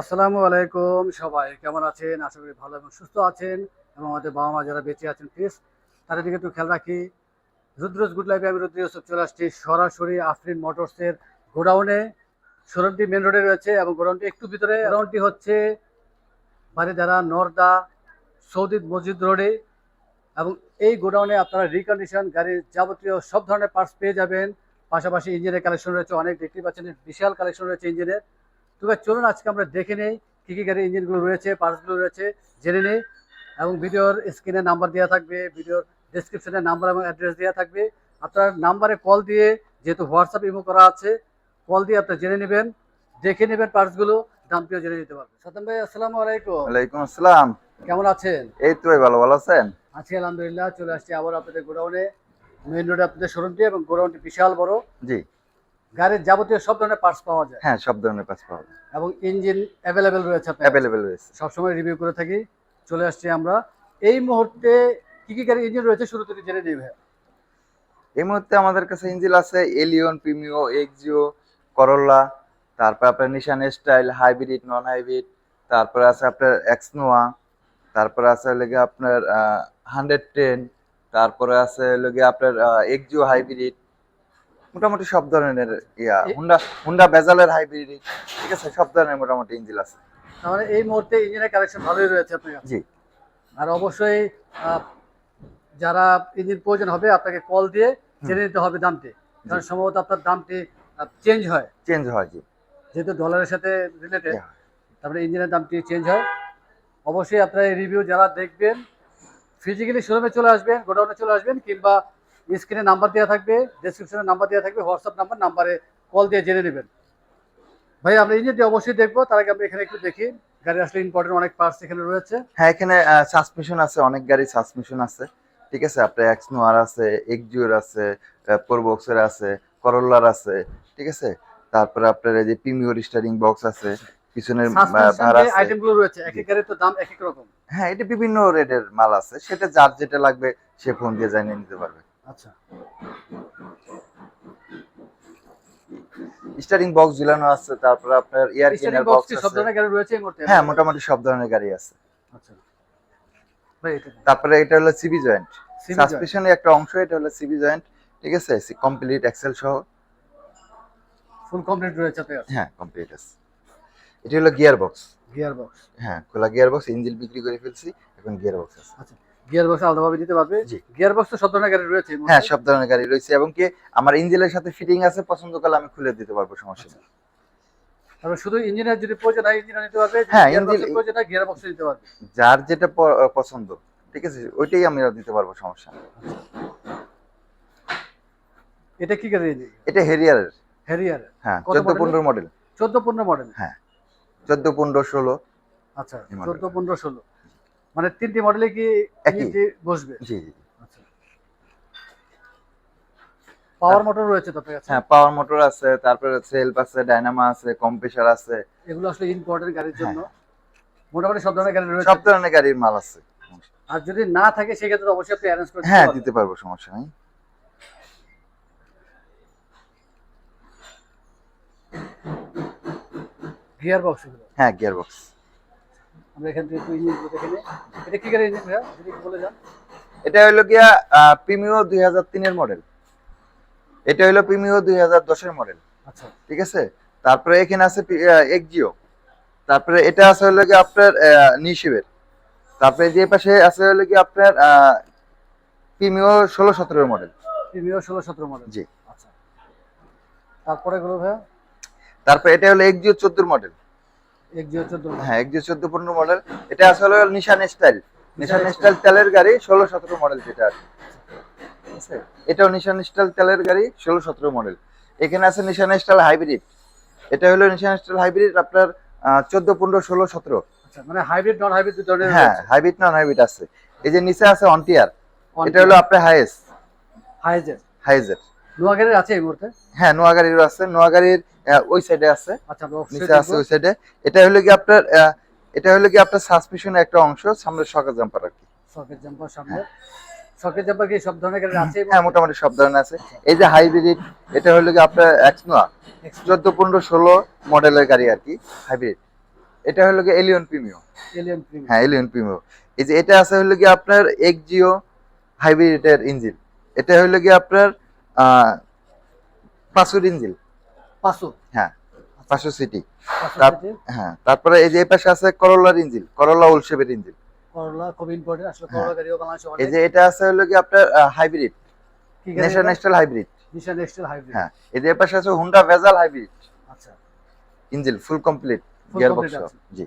আসসালামু আলাইকুম সবাই, কেমন আছেন? আশা করি ভালো এবং সুস্থ আছেন এবং আমাদের বাবা মা যারা বেঁচে আছেন প্লিজ তাদের দিকে একটু খেয়াল রাখি। রুদ্রজ গুড লাইফে আমি রুদ্র ইউসুফ চলে আসছি। সরাসরি আফরিন মোটরসের গোডাউনে। শোরুমটি মেন রোডে রয়েছে এবং গোডাউনটি একটু ভিতরে। গোডাউনটি হচ্ছে বারিদারা নর্দা সৌদি মসজিদ রোডে এবং এই গোডাউনে আপনারা রিকন্ডিশন গাড়ির যাবতীয় সব ধরনের পার্টস পেয়ে যাবেন। পাশাপাশি ইঞ্জিনের কালেকশন রয়েছে, অনেক দেখতে পাচ্ছেন, বিশাল কালেকশন রয়েছে ইঞ্জিনের তবে চলুন আজকে আমরা দেখে নেই কী কী গাড়ির ইঞ্জিনগুলো রয়েছে পার্টসগুলো রয়েছে জেনে নেই। এবং ভিডিওর স্ক্রিনে নাম্বার দেওয়া থাকবে ভিডিওর ডেসক্রিপশনে নাম্বার এবং অ্যাড্রেস দেওয়া থাকবে। আপনার নাম্বারে কল দিয়ে যেহেতু হোয়াটসঅ্যাপ ইমো করা আছে কল দিয়ে আপনি জেনে নেবেন দেখে নেবেন পার্টসগুলো দামটিও জেনে নিতে পারবেন সাতাম ভাই আসসালামু আলাইকুম। ওয়ালাইকুম আসসালাম। কেমন আছেন? এই তো ভালো ভালো আছেন? আছি আলহামদুলিল্লাহ চলে আসছি আবার আপনাদের গোডাউনে। মেইন রোডে আপনাদের শোরুমটি এবং গোডাউনটি বিশাল বড়। জি। গাড়ির যাবতীয় সব ধরনের পার্টস পাওয়া যায়। হ্যাঁ সব ধরনের পাস পাওয়া যায়। এবং ইঞ্জিন অ্যাভেলেবেল রয়েছে আপনার অ্যাভেলেবেল রয়েছে। সবসময় রিভিউ করে থাকি। চলে আসছি আমরা। এই মুহূর্তে কি কি গাড়ি ইঞ্জিন রয়েছে? শুরু থেকে জেনে নেবে এই মুহূর্তে আমাদের কাছে ইঞ্জিন আছে এলিয়ন প্রিমিও এক্সিও করোলা তারপর আপনার Nissan style hybrid non hybrid তারপরে আছে আপনার এক্সনোয়া তারপরে আছে লেগে আপনার হান্ড্রেড টেন তারপরে আছে লেগে আপনার এক্সিও হাইব্রিড মোটামুটি সব ধরনের ইয়া হুন্ডা হুন্ডা বেজালের হাইব্রিড ঠিক আছে? সব ধরনের মোটামুটি ইঞ্জিন আছে। মানে এই মুহূর্তে ইঞ্জিনের কালেকশন ভালোই রয়েছে আপনার কাছে? জি। আর অবশ্যই যারা ইঞ্জিন প্রয়োজন হবে আপনাকে কল দিয়ে জেনে নিতে হবে দামটি। কারণ সম্ভবত আপনার দামটি চেঞ্জ হয়। চেঞ্জ হয় জি। যেহেতু ডলারের সাথে রিলেটেড. তারপরে ইঞ্জিনের দামটি চেঞ্জ হয়। অবশ্যই আপনারা এই রিভিউ যারা দেখবেন ফিজিক্যালি শোরুমে চলে আসবেন গোডাউনে চলে আসবেন কিংবা স্ক্রিনে নাম্বার দেওয়া থাকবে ডেসক্রিপশনে নাম্বার দেওয়া থাকবে হোয়াটসঅ্যাপ নাম্বার নাম্বারে কল দিয়ে জেনে নেবেন। ভাই আমরা ইঞ্জিনটি অবশ্যই দেখব তার আগে আমরা এখানে একটু দেখি গাড়ি আসলে ইম্পর্টেন্ট অনেক পার্টস এখানে রয়েছে। হ্যাঁ এখানে সাসপেনশন আছে অনেক গাড়ি সাসপেনশন আছে। ঠিক আছে আপনার এক্স নোয়ার আছে এক্সজিওর আছে প্রোবক্সের আছে করোলার আছে ঠিক আছে? তারপরে আপনার এই যে প্রিমিয়র স্টারিং বক্স আছে পিছনের ভাড়া আছে। আইটেমগুলো রয়েছে এক এক গাড়ির তো দাম এক এক রকম। হ্যাঁ এটা বিভিন্ন রেটের মাল আছে সেটা যার যেটা লাগবে সে ফোন দিয়ে জানিয়ে নিতে পারবে। আচ্ছা। স্টারিং বক্স ঝুলানো আছে তারপরে আপনার এয়ার ক্লিনার বক্স বক্স সব ধরনের গাড়ি রয়েছে এই মুহূর্তে? হ্যাঁ মোটামুটি সব ধরনের গাড়ি আছে। আচ্ছা। ভাই এটা তারপরে এটা হলো সিবি জয়েন্ট সাসপেনশনের একটা অংশ এটা হলো সিবি জয়েন্ট ঠিক আছে? সি কমপ্লিট এক্সেল সহ। ফুল কমপ্লিট রয়েছে আপনার হ্যাঁ কমপ্লিট আছে। এটা হলো গিয়ার বক্স গিয়ার বক্স হ্যাঁ খোলা গিয়ার বক্স ইঞ্জিন বিক্রি করে ফেলছি এখন গিয়ার বক্স আছে। আচ্ছা। গিয়ার বক্স আলাদাভাবে দিতে পারবে। জি। গিয়ার বক্স তো সব ধরনের গাড়ি রয়েছে হ্যাঁ সব ধরনের গাড়ি রয়েছে এবং কি আমার ইঞ্জিনের সাথে ফিটিং আছে পছন্দ করলে আমি খুলে দিতে পারব সমস্যা নেই। তারপর শুধু যদি প্রয়োজন হয় ইঞ্জিনিয়ার নিতে পারবে। হ্যাঁ, গিয়ার প্রয়োজন হয় গিয়ার বক্স নিতে পারবে। যার যেটা পছন্দ ঠিক আছে ওইটাই আমি দিতে পারব সমস্যা নেই। এটা কি গাড়ি এটা? হেরিয়ারের হ্যারিয়ার হ্যাঁ কত চোদ্দ model? পনেরো মডেল চোদ্দ পনেরো মডেল হ্যাঁ চোদ্দ পনেরো ষোলো। আচ্ছা এই model। চোদ্দ পনেরো ষোলো। মানে তিনটি মডেলে কি একই। বসবে? জি জি। আচ্ছা। পাওয়ার মোটর রয়েছে তো কাছে হ্যাঁ পাওয়ার মোটর আছে তারপরে সেলফ আছে ডাইনামা আছে কম্প্রেসার আছে। এগুলো আসলে ইম্পর্টেন্ট গাড়ির জন্য? মোটামুটি সব ধরনের গাড়ি রয়েছে? হ্যাঁ। সব ধরনের গাড়ির মাল আছে। আর যদি না থাকে সেক্ষেত্রে অবশ্যই আপনি অ্যারেঞ্জ করে হ্যাঁ দিতে পারব সমস্যা নেই। গিয়ার বক্স হ্যাঁ গিয়ার বক্স আমরা এখান থেকে ইঞ্জিন দেখে নিই। এটা কি গাড়ি ভাইয়া? যদি বলে যান। এটা হলো গিয়া প্রিমিও দুই হাজার তিনের মডেল এটা হলো প্রিমিও দুই হাজার দশের মডেল আচ্ছা। ঠিক আছে? তারপরে এখানে আছে এক্সিও তারপরে এটা আছে হলো গিয়ে আপনার নিশিবের তারপরে যে পাশে আছে হলো গিয়ে আপনার প্রিমিও ষোলো সতেরোর মডেল প্রিমিয়ার ষোলো সতেরো মডেল জি। আচ্ছা। তারপরে এগুলো ভাইয়া? তারপরে এটা হলো এক্সিও চোদ্দোর মডেল হ্যাঁ এক্সিও চোদ্দ পনেরো মডেল এটা আসলে নিশান স্টাইল নিশান স্টাইল তেলের গাড়ি ষোলো সতেরো মডেল যেটা আর আছে? এটাও নিশান স্টাইল তেলের গাড়ি ষোলো সতেরো মডেল এখানে আছে নিশান স্টাইল হাইব্রিড এটা হলো নিশান স্টাইল হাইব্রিড আপনার চোদ্দ পনেরো ষোলো সতেরো। আচ্ছা মানে হাইব্রিড নন হাইব্রিড হ্যাঁ হাইব্রিড নন হাইব্রিড আছে। এই যে নিচে আছে অনটিয়ার এটা হলো আপনার হাইস হাইজের হাইজের নোয়াগাড়ির আছে এই মুহূর্তে? হ্যাঁ নোয়াগাড়িরও আছে। নোয়াগাড়ির ওই সাইডে আছে। আচ্ছা নিচে আছে ওই সাইডে এটা হলো কি আপনার এটা হলো কি আপনার সাসপেনশনের একটা অংশ সামনে সকাল জাম্পার আর কি। সকেট জাম্পার সামনে। জাম্পার কি সব ধরনের গাড়ি আছে হ্যাঁ মোটামুটি সব ধরনের আছে। এই যে হাইব্রিড এটা হলো কি আপনার এক্সনোয়া চোদ্দ পনেরো ষোলো মডেলের গাড়ি আর কি হাইব্রিড এটা হলো গিয়ে এলিয়ন প্রিমিও এলিয়ান হ্যাঁ এলিয়ন প্রিমিও এই যে এটা আছে হলো গিয়ে আপনার এক্সজিও হাইব্রিডের ইঞ্জিন এটা হলো গিয়ে আপনার পাঁচশোর ইঞ্জিন পাঁচশো? হ্যাঁ পাঁচশো সিটি। হ্যাঁ তারপরে এই যে এই পাশে আছে করলার ইঞ্জিন করলা উলশেপের ইঞ্জিন করলা খুব ইম্পর্টেন্ট আসলে হ্যাঁ। করলা গাড়িও বাংলাদেশে এই যে এটা আছে হলো গিয়ে আপনার হাইব্রিড কি nation national hybrid Nissan X Trail hybrid হ্যাঁ এই যে পাশে আছে হুন্ডা ভেজাল হাইব্রিড আচ্ছা। Engine full complete Full gear complete box আছে। জি।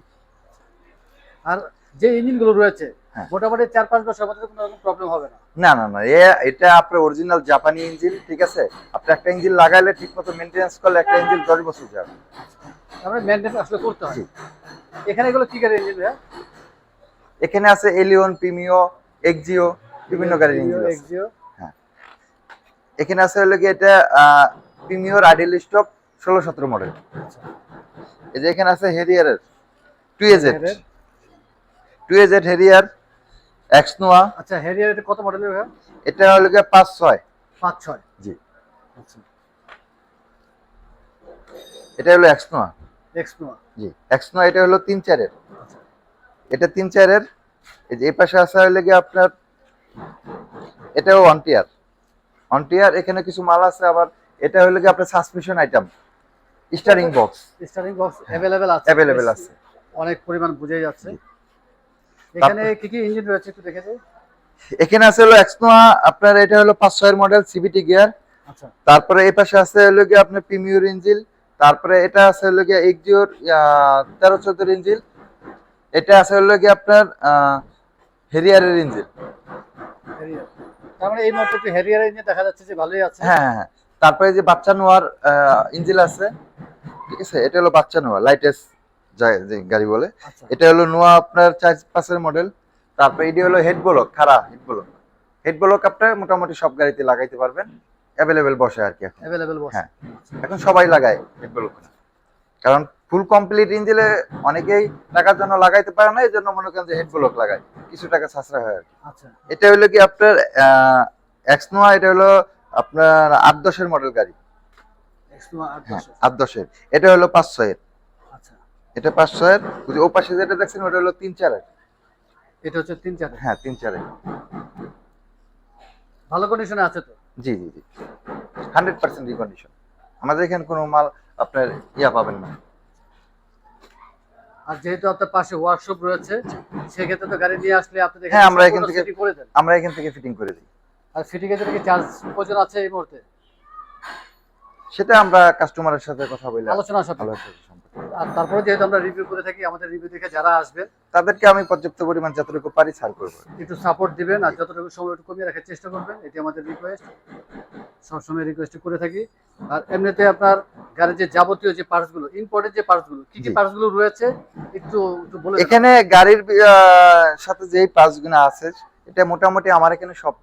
আর যে ইঞ্জিনগুলো রয়েছে হ্যাঁ। মোটামুটি চার পাঁচ বছর মধ্যে কোনো রকম প্রবলেম হবে না। না না না এটা আপনার অরিজিনাল জাপানি ইঞ্জিন ঠিক আছে? আপনি একটা ইঞ্জিন লাগাইলে ঠিক মতো মেনটেন্স করলে একটা ইঞ্জিন দশ বছর যাবে। তারপরে মেনটেন আসলে করতে হয়। এখানে এগুলো কি গাড়ি ইঞ্জিন ভাইয়া? এখানে আছে এলিয়ন প্রিমিও এক্সিও বিভিন্ন গাড়ির ইঞ্জিন এক্সিও এখানে আছে হলো গিয়ে এটা প্রিমিওর আইডিয়াল স্টক ষোলো সতেরো মডেল এই যে এখানে আছে হেরিয়ারের two A Z two A Z Harrier X Noah. আচ্ছা হ্যারিয়ার এটা কত মডেলের এটা হলো গিয়ে পাঁচ ছয়। পাঁচ ছয়। জি। আচ্ছা। এটা হলো এক্স নোয়া। X Noah. জি এক্স নোয়া এটা হলো তিন চারের। এটা তিন চারের। এই যে পাশে আছে হলো গিয়ে আপনার এটাও ওয়ান টিয়ার এখানে কিছু মাল আছে আবার এটা হলো গিয়ে আপনার suspension item steering box steering box available আছে। অ্যাভেলেবেল আছে। অনেক পরিমাণ বুঝেই যাচ্ছে। এখানে কি কি ইঞ্জিন রয়েছে একটু দেখে যাই। এখানে আছে হলো এক্সনোয়া আপনার এটা হলো মডেল সিবিটি গিয়ার আচ্ছা। তারপরে এই পাশে আছে হলো গিয়ে আপনার প্রিমিয়র ইঞ্জিল তারপরে এটা আছে হলো গিয়ে এক্সিওর তেরো চোদ্দোর ইঞ্জিল এটা আছে হলো গিয়ে আপনার হেরিয়ারের হ্যারিয়ার তার মানে এই মুহূর্তে একটু হ্যারিয়ার ইঞ্জিন দেখা যাচ্ছে যে ভালোই আছে। হ্যাঁ হ্যাঁ হ্যাঁ। তারপরে যে বাচ্চা নোয়ার ইঞ্জিল আছে ঠিক আছে? এটা হলো বাচ্চা নোয়া লাইটেস্ট গাড়ি বলে। আচ্ছা। এটা হলো নোয়া আপনার চার পাঁচের মডেল তারপরে এটি হলো হেড ব্লক খাড়া হেড ব্লক হেড ব্লক আপনার মোটামুটি সব গাড়িতে লাগাইতে পারবেন। অ্যাভেলেবেল বসে আর কি এখন। অ্যাভেলেবেল বক্স হ্যাঁ। এখন সবাই লাগায় হেড ব্লক কারণ ফুল কমপ্লিট ইঞ্জিলে অনেকেই টাকার জন্য লাগাইতে পারে না এই জন্য মনে করেন যে হেড ব্লক লাগায়। কিছু টাকা সাশ্রয় হয় আর কি। আচ্ছা। এটা হলো কি আপনার এক্সনোয়া এটা হলো আপনার আট দশের মডেল গাড়ি। আট হ্যাঁ আট দশের। এটা হলো পাঁচ ছয়ের। এটা পাঁচ ছয়ের যে ও পাশে যেটা দেখছেন ওটা হলো তিন চারের এটা হচ্ছে তিন চার হ্যাঁ তিন চারের ভালো কন্ডিশনে আছে তো? জি জি জি। হান্ড্রেড পার্সেন্ট রিকন্ডিশন আমাদের এখানে কোনো মাল আপনার ইয়া পাবেন না। আর যেহেতু আপনার পাশে ওয়ার্কশপ রয়েছে সেক্ষেত্রে তো গাড়ি নিয়ে আসলে আপনাদের হ্যাঁ, আমরা এখান থেকে- করে দেন। আমরা এখান থেকে ফিটিং করে দিই। আর ফিটিং এর কি চার্জ প্রয়োজন আছে এই মুহূর্তে? সেটা আমরা কাস্টমারের সাথে কথা বলে আলোচনা সাপেক্ষে। আর তারপরে যেহেতু আমরা রিভিউ করে থাকি আমাদের রিভিউ দেখে যারা আসবেন তাদেরকে আমি পর্যাপ্ত পরিমাণ যতটুকু পারি ছাড় করব। একটু সাপোর্ট দিবেন আর যতটুকু সময় একটু কমিয়ে রাখার চেষ্টা করবেন এটি আমাদের রিকোয়েস্ট সবসময় রিকোয়েস্ট করে থাকি। আর এমনিতে আপনার গাড়ির যে যাবতীয় যে পার্টসগুলো ইম্পর্টেন্ট যে পার্টসগুলো কি কি। পার্টসগুলো রয়েছে একটু একটু বলে এখানে গাড়ির সাথে যেই পাসগুলো আছে এটা মোটামুটি আমার এখানে সব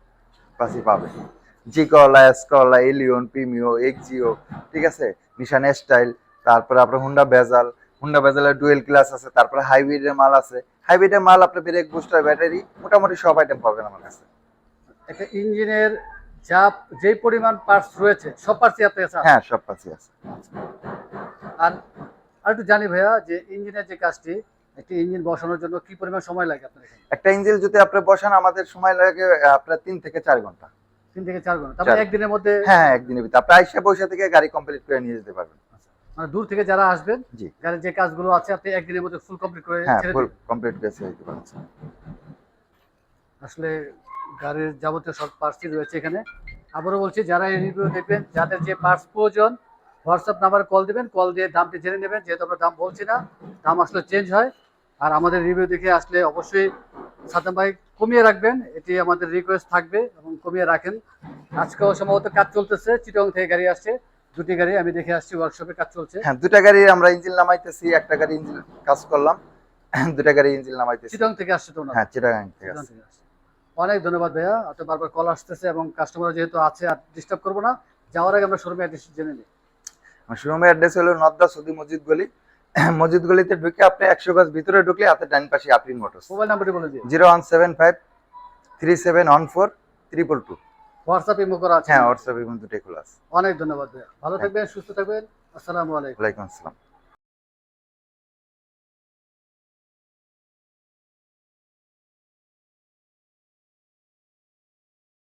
পাসই পাবে। জি এস এলিয়ন প্রিমিও এক্সিও ঠিক আছে? নিশান স্টাইল তারপরে আপনার হুন্ডা বেজাল হুন্ডা বেজালের ডুয়েল ক্লাস আছে তারপরে হাইব্রিডের মাল আছে। হাইব্রিডের মাল আপনার ব্রেক বুস্টার ব্যাটারি মোটামুটি সব আইটেম পাবেন আমার কাছে। একটা ইঞ্জিনের যা যে পরিমাণ পার্টস রয়েছে সব পার্টসই আপনার কাছে আছে। হ্যাঁ সব পাসই আছে। আর আর একটু জানি ভাইয়া যে ইঞ্জিনের যে কাজটি একটা ইঞ্জিন বসানোর জন্য কি পরিমাণ সময় লাগে আপনার একটা ইঞ্জিন যদি আপনি বসান আমাদের সময় লাগে আপনার তিন থেকে চার ঘণ্টা। তিন থেকে চার ঘণ্টা। তারপরে। একদিনের মধ্যে হ্যাঁ একদিনের ভিতরে। আপনি আইসা পয়সা থেকে গাড়ি কমপ্লিট করে নিয়ে যেতে পারবেন। মানে দূর থেকে যারা আসবেন জি। গাড়ির যে কাজগুলো আছে আপনি একদিনের মধ্যে ফুল কমপ্লিট করে হ্যাঁ ফুল কমপ্লিট করে ছেড়ে দিতে পারবেন আসলে গাড়ির যাবতীয় সব পার্টসই রয়েছে এখানে। আবারও বলছি যারা এই রিভিউ দেখবেন যাদের যে পার্টস প্রয়োজন হোয়াটসঅ্যাপ নাম্বারে কল দিবেন কল দিয়ে দামটি জেনে নেবেন যেহেতু আমরা দাম বলছি না দাম আসলে চেঞ্জ হয়। আর আমাদের রিভিউ দেখে আসলে অবশ্যই ভাই কমিয়ে রাখবেন এটি আমাদের রিকোয়েস্ট থাকবে এবং কমিয়ে রাখেন। আজকেও সম্ভবত কাজ চলতেছে চিটং থেকে গাড়ি আসছে। দুটি গাড়ি আমি দেখে আসছি ওয়ার্কশপে কাজ চলছে। হ্যাঁ দুটা গাড়ি আমরা ইঞ্জিন নামাইতেছি একটা গাড়ি ইঞ্জিন কাজ করলাম দুটা গাড়ি ইঞ্জিন নামাইতেছি। চিটং থেকে আসছে তো। হ্যাঁ চিটাগাং থেকে আসছে। অনেক ধন্যবাদ ভাইয়া আপনার বারবার কল আসতেছে এবং কাস্টমার যেহেতু আছে আর ডিস্টার্ব করব না। যাওয়ার আগে আমরা শোরুমে অ্যাড্রেস জেনে নিই। আমার শোরুমের অ্যাড্রেস হলো নদ্দা সৌদি মসজিদ গলি। মসজিদ গলিতে ঢুকে আপনি একশো গজ ভিতরে ঢুকলে হাতের ডান পাশে আপ্রিন মোটরস মোবাইল নাম্বারটি বলে দিন zero one seven five three seven one four triple two. WhatsApp imo করা আছে। হ্যাঁ হোয়াটসঅ্যাপ ইমো দুটোই খোলা আছে। অনেক ধন্যবাদ ভাইয়া। ভালো থাকবেন সুস্থ থাকবেন। আসসালামু আলাইকুম। ওয়ালাইকুম আসসালাম।